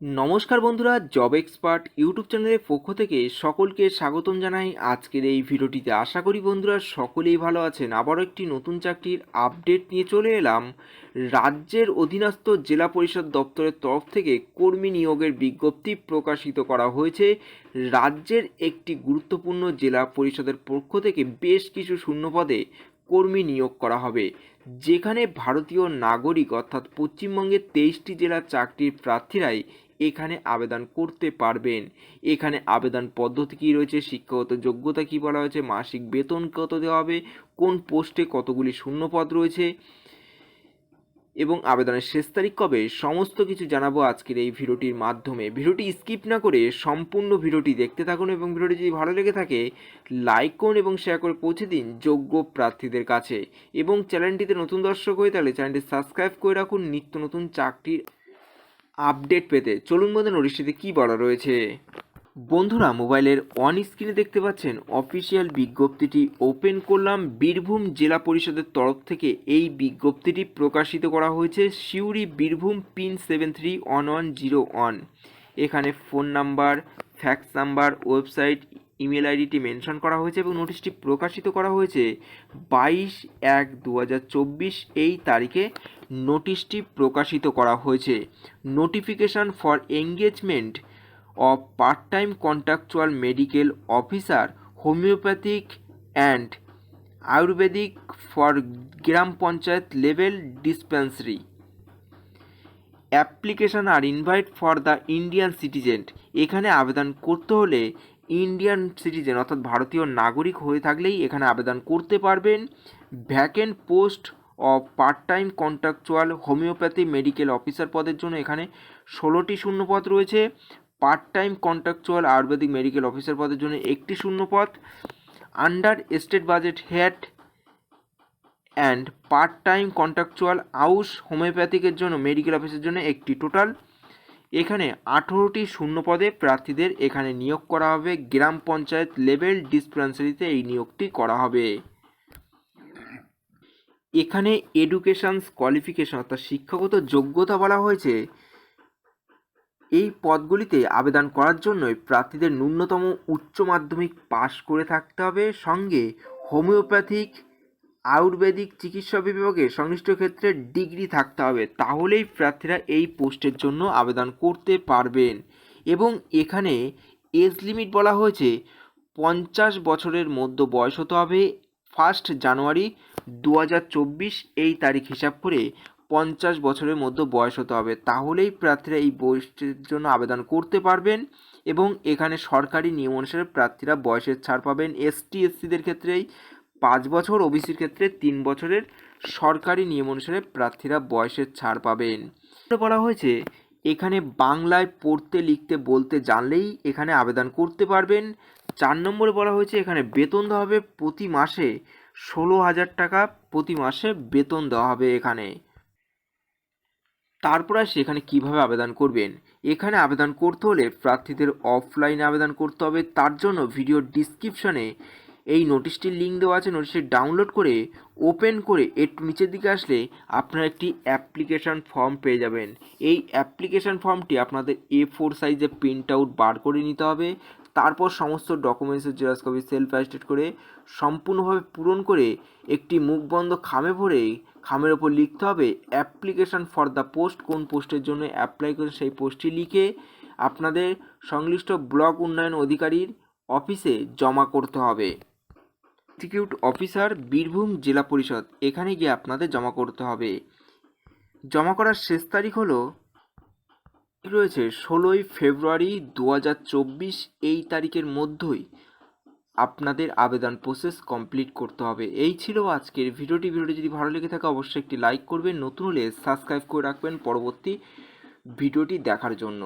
নমস্কার বন্ধুরা job expert YouTube চ্যানেলের পক্ষ থেকে সকলকে স্বাগতম জানাই। আজকের এই ভিডিওটিতে আশা করি বন্ধুরা সকলেই ভালো আছেন। আবারও একটি নতুন চাকরির আপডেট নিয়ে চলে এলাম। রাজ্যের অধীনস্থ জেলা পরিষদ দপ্তরের তরফ থেকে কর্মী নিয়োগের বিজ্ঞপ্তি প্রকাশিত করা হয়েছে। রাজ্যের একটি গুরুত্বপূর্ণ জেলা পরিষদের পক্ষ থেকে বেশ কিছু শূন্যপদে কর্মী নিয়োগ করা হবে। যেখানে ভারতীয় নাগরিক অর্থাৎ পশ্চিমবঙ্গের তেইশটি জেলার চাকরির প্রার্থীরাই এখানে আবেদন করতে পারবেন। এখানে আবেদন পদ্ধতি কী রয়েছে, শিক্ষাগত যোগ্যতা কী বলা হয়েছে, মাসিক বেতন কত দেওয়া হবে, কোন পোস্টে কতগুলি শূন্যপদ রয়েছে এবং আবেদনের শেষ তারিখ কবে, সমস্ত কিছু জানাব আজকের এই ভিডিওটির মাধ্যমে। ভিডিওটি স্কিপ না করে সম্পূর্ণ ভিডিওটি দেখতে থাকুন এবং ভিডিওটি যদি ভালো লেগে থাকে, লাইক করুন এবং শেয়ার করে পৌঁছে দিন যোগ্য প্রার্থীদের কাছে। এবং চ্যানেলটিতে নতুন দর্শক হয়ে তাহলে চ্যানেলটি সাবস্ক্রাইব করে রাখুন। নিত্য নতুন চাকরির আপডেট পেতে চলুন বন্ধু নোটিশটিতে কী বলা রয়েছে? বন্ধুরা মোবাইলের অন স্ক্রিনে দেখতে পাচ্ছেন অফিসিয়াল বিজ্ঞপ্তিটি ওপেন করলাম। বীরভূম জেলা পরিষদের তরফ থেকে এই বিজ্ঞপ্তিটি প্রকাশিত করা হয়েছে। Suri Birbhum pin seven three one one zero one এখানে phone number fax number website email আইডিটি মেনশন করা হয়েছে এবং নোটিশটি প্রকাশিত করা হয়েছে। বাইশ এক দু এই তারিখে নোটিশটি প্রকাশিত করা হয়েছে। Notification for engagement of part time contractual medical officer homeopathic and ayurvedic for gram panchayat level dispensary application are invite for the Indian citizen এখানে আবেদন করতে হলে ইন্ডিয়ান সিটিজেন অর্থাৎ ভারতীয় নাগরিক হয়ে থাকলেই এখানে আবেদন করতে পারবেন। Vacant post of part time contractual homeopathy medical officer পদের জন্য এখানে ষোলোটি শূন্যপদ রয়েছে। Part time contractual ayurvedic medical officer পদের জন্য একটি শূন্যপদ। Under state budget head and part time contractual আউস হোমিওপ্যাথিকের জন্য মেডিকেল অফিসের জন্য একটি টোটাল এখানে আঠেরোটি শূন্যপদে প্রার্থীদের এখানে নিয়োগ করা হবে। গ্রাম পঞ্চায়েত লেভেল ডিসপেন্সারিতে এই নিয়োগটি করা হবে। এখানে এডুকেশানস কোয়ালিফিকেশন অর্থাৎ শিক্ষাগত যোগ্যতা বলা হয়েছে, এই পদগুলিতে আবেদন করার জন্যই প্রার্থীদের ন্যূনতম উচ্চ মাধ্যমিক পাশ করে থাকতে হবে। সঙ্গে হোমিওপ্যাথিক, আয়ুর্বেদিক চিকিৎসা বিভাগে সংশ্লিষ্ট ক্ষেত্রে ডিগ্রি থাকতে হবে। তাহলেই প্রার্থীরা এই পোস্টের জন্য আবেদন করতে পারবেন। এবং এখানে এজ লিমিট বলা হয়েছে, পঞ্চাশ বছরের মধ্য বয়স হতে হবে। ফার্স্ট জানুয়ারি দু হাজার চব্বিশ এই তারিখ হিসাব করে পঞ্চাশ বছরের মধ্যে বয়স হতে হবে। তাহলেই প্রার্থীরা এই পোস্টের জন্য আবেদন করতে পারবেন এবং এখানে সরকারি নিয়ম অনুসারে প্রার্থীরা বয়সের ছাড় পাবেন। এসটি এসসিদের ক্ষেত্রেই পাঁচ বছর, ওবিসির ক্ষেত্রে তিন বছরের। সরকারি নিয়ম অনুসারে প্রার্থীরা বয়সের ছাড় পাবেন। বলা হয়েছে, এখানে বাংলায় পড়তে, লিখতে, বলতে জানলেই এখানে আবেদন করতে পারবেন। চার নম্বরে বলা হয়েছে, এখানে বেতন দেওয়া হবে প্রতি মাসে ষোলো হাজার টাকা প্রতি মাসে বেতন দেওয়া হবে এখানে। তারপর আসে, এখানে কীভাবে আবেদন করবেন? এখানে আবেদন করতে হলে প্রার্থীদের অফলাইনে আবেদন করতে হবে। তার জন্য ভিডিও ডিসক্রিপশনে এই নোটিশটির লিঙ্ক দেওয়া আছে। নোটিশটি ডাউনলোড করে ওপেন করে একটু নিচের দিকে আসলে আপনারা একটি অ্যাপ্লিকেশান ফর্ম পেয়ে যাবেন। এই অ্যাপ্লিকেশান ফর্মটি আপনাদের এ ফোর সাইজে প্রিন্ট আউট বার করে নিতে হবে। তারপর সমস্ত ডকুমেন্টসের জেরক্স কপি সেলফ অ্যাস্টেট করে সম্পূর্ণভাবে পূরণ করে একটি মুখবন্ধ খামে ভরে, খামের ওপর লিখতে হবে অ্যাপ্লিকেশান ফর দ্য পোস্ট কোন পোস্টের জন্য অ্যাপ্লাই করে সেই পোস্টটি লিখে আপনাদের সংশ্লিষ্ট ব্লক উন্নয়ন অধিকারীর অফিসে জমা করতে হবে। এক্সিকিউট অফিসার বীরভূম জেলা পরিষদ, এখানে গিয়ে আপনাদের জমা করতে হবে। জমা করার শেষ তারিখ হলো রয়েছে ষোলোই ফেব্রুয়ারি দু হাজার চব্বিশ, এই তারিখের মধ্যেই আপনাদের আবেদন প্রসেস কমপ্লিট করতে হবে। এই ছিল আজকের ভিডিওটি। ভিডিওটি যদি ভালো লেগে থাকে, অবশ্যই একটি লাইক করবেন। নতুন হলে সাবস্ক্রাইব করে রাখবেন পরবর্তী ভিডিওটি দেখার জন্য।